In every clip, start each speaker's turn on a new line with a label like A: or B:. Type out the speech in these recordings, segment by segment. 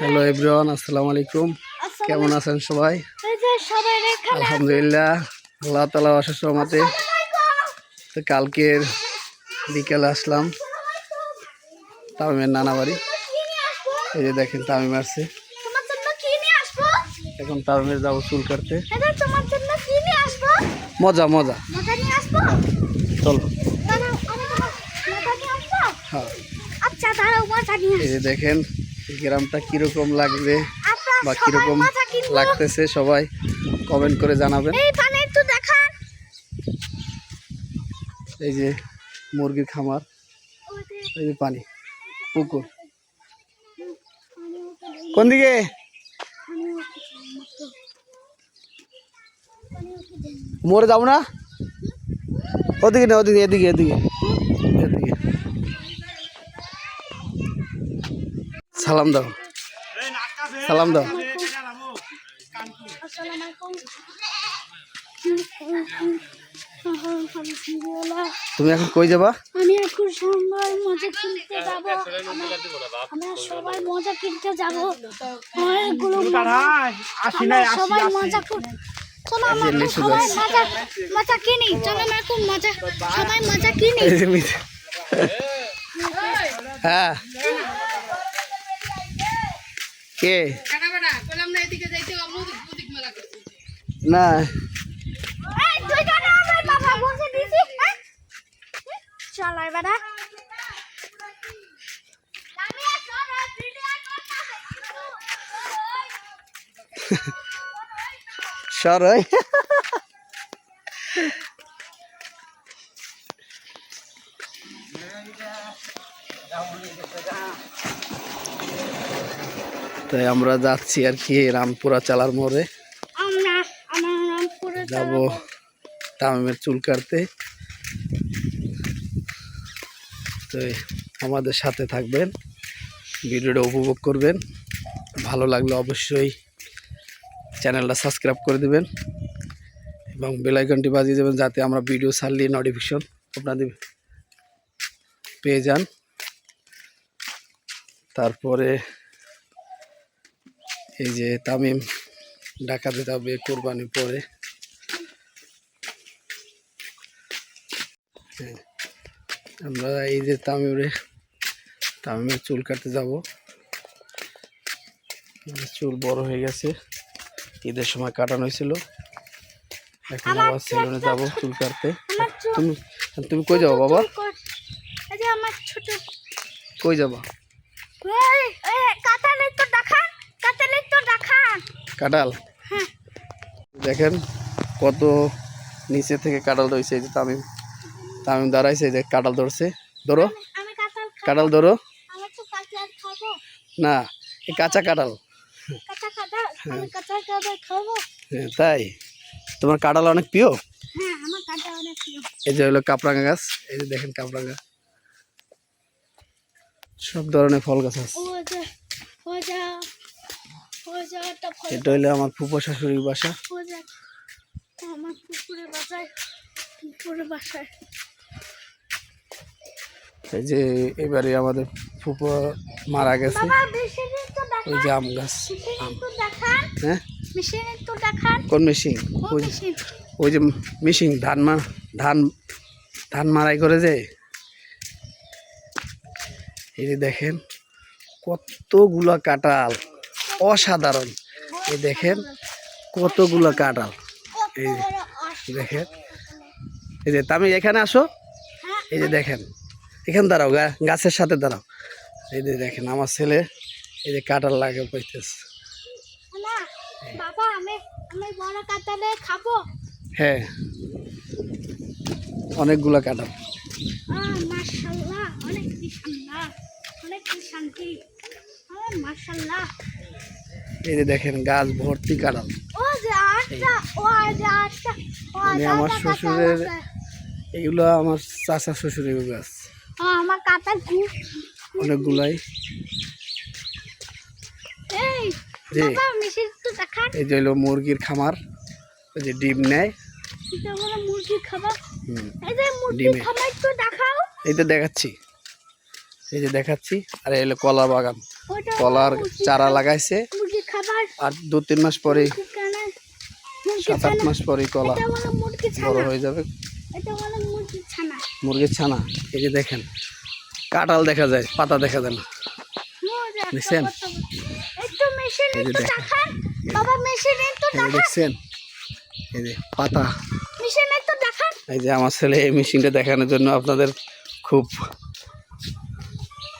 A: Hello everyone আসসালামু আলাইকুম কেমন আছেন সবাই আলহামদুলিল্লাহ আল্লাহ তালা অশেষ রহমতে তো কালকের বিকেলে আসলাম। তামিমের নানা বাড়ি। এই যে দেখেন তামিম আসছে। এখন তামিমের যাব চুল কাটতে। মজা মজা। চলো। হ্যাঁ।
B: আচ্ছা
A: এই যে দেখেন গ্রামটা কীরকম লাগবে বা কীরকম লাগতেছে সবাই কমেন্ট করে জানাবেন।
B: এই
A: যে মুরগির খামার এই যে পানি পুকুর। কোন দিকে? মোড়ে যাব না? ওদিকে না ওদিকে এদিকে এদিকে। সালাম দাও। সালাম দাও। তুমি এখন কই যাবা?
B: আমি এখন সবাই মজা কিনতে যাব। আমরা সবাই মজা কিনতে যাব। অনেকগুলো সবাই মজা করব চলো আমরা সবাই। মজা মজা কিনি। চলো আমরা খুব মজা সবাই মজা কিনি।
A: এই যে মিথ- হ্যাঁ। কে? না
B: এই তুই কেন আমার বাবা বসে দিছি হ্যাঁ? চল এবারে
A: সরই তাই আমরা যাচ্ছি আর কি রামপুরা চালার মোড়ে। যাব তামিমের চুল কাটতে। তো আমাদের সাথে থাকবেন ভিডিওটা উপভোগ করবেন। ভালো লাগলে অবশ্যই চ্যানেলটা সাবস্ক্রাইব করে দেবেন এবং বেলাইকনটি বাজিয়ে দেবেন যাতে আমরা ভিডিও ছাড়লে নোটিফিকেশন আপনাদের পেয়ে যান। তারপরে এই যে তামিম ঢাকাতে যাবে কোরবানি পরে। হ্যাঁ, আমরা এই যে তামিমরে তামিমের চুল কাটতে যাব। চুল বড় হয়ে গেছে। ঈদের সময় কাটানো হয়েছিল। এখন আবার সেলুনে যাব চুল কাটতে। তুমি তুমি কই যাব বাবা? কই যাবা
B: এই এই কাতালে তো দেখান কাতালে তো
A: কাটাল
B: হ্যাঁ।
A: দেখেন কত নিচে থেকে কাটাল ধরছে এই যে তামিম। তামিম দাঁড়াইছে যে কাটাল ধরছে। ধরো। কাটাল ধরো। না এই কাঁচা
B: কাতাল খাব।
A: হ্যাঁ, তাই? তোমার
B: হ্যাঁ কাঁচা অনেক প্রিয়।
A: এই যে হলো কাপড়াঙ্গা গাছ। এই যে দেখেন কাপড়াঙ্গা। সব ধরনের ফল গাছ আছে। এটা হলো আমার ফুপো শাশুড়ির বাসা।
B: আমার পুকুরে বাসায় পুকুরে বাসায়
A: এই যে এবারে আমাদের ফুপো মারা গেছে। ওই যে আম গাছ। হ্যাঁ? কোন মেশিন? ওই যে
B: মেশিন
A: ধান মা ধান ধান মারাই করে যে। এই যে দেখেন কতগুলা কাঁঠাল। অসাধারণ। এই দেখেন কতগুলো কাঁঠাল। এই দেখেন। এই যে তুমি এখানে আসো। এই যে দেখেন। এখানে দাঁড়াও গাছের সাথে দাঁড়াও। এই যে দেখেন আমার ছেলে এই যে কাঁঠাল লাগে পাইতেছে হ্যাঁ। অনেকগুলা কাঁঠাল।
B: আহ অনেক কি সুন্দর অনেক কি শান্তি। আহ মাশাআল্লাহ
A: এই যে দেখেন গাছ ভর্তি
B: ও
A: মানে আমার শ্বশুরের। এগুলো আমার চাচা শ্বশুরের গাছ।
B: আমার
A: অনেকগুলাই।
B: এই
A: যে হলো মুরগির খামার ওই যে ডিম নেয়।
B: এই তো
A: দেখাচ্ছি। এই যে দেখাচ্ছি। আর এই হলো কলা বাগান। কলার চারা লাগাইছে। আর দু তিন মাস
B: মুরগি
A: সাত আট মাস পরেই কলা বড় হয়ে যাবে। মুরগির ছানা। এই যে দেখেন কাঁঠাল দেখা যায় পাতা দেখা যায় না। দেখছেন? এই যে দেখছেন? এই যে পাতা। এই যে আমার ছেলে এই মেশিনটা দেখানোর জন্য আপনাদের খুব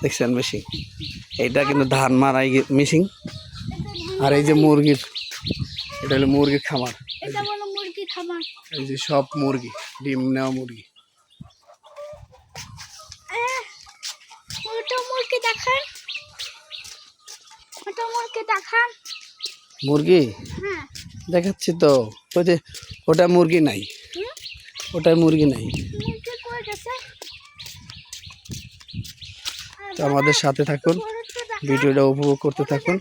A: দেখছেন মেশিন এইটা কিন্তু ধান মারাই মেশিন আর এই যে মুরগির এটা হলো মুরগির খামার। এই যে সব মুরগি ডিম নেওয়া মুরগি।
B: মুরগি হ্যাঁ।
A: দেখাচ্ছি তো। ওই যে ওটা মুরগি নাই। ওটা মুরগি নাই। তো আমাদের সাথে থাকুন। ভিডিওটা উপভোগ করতে থাকুন।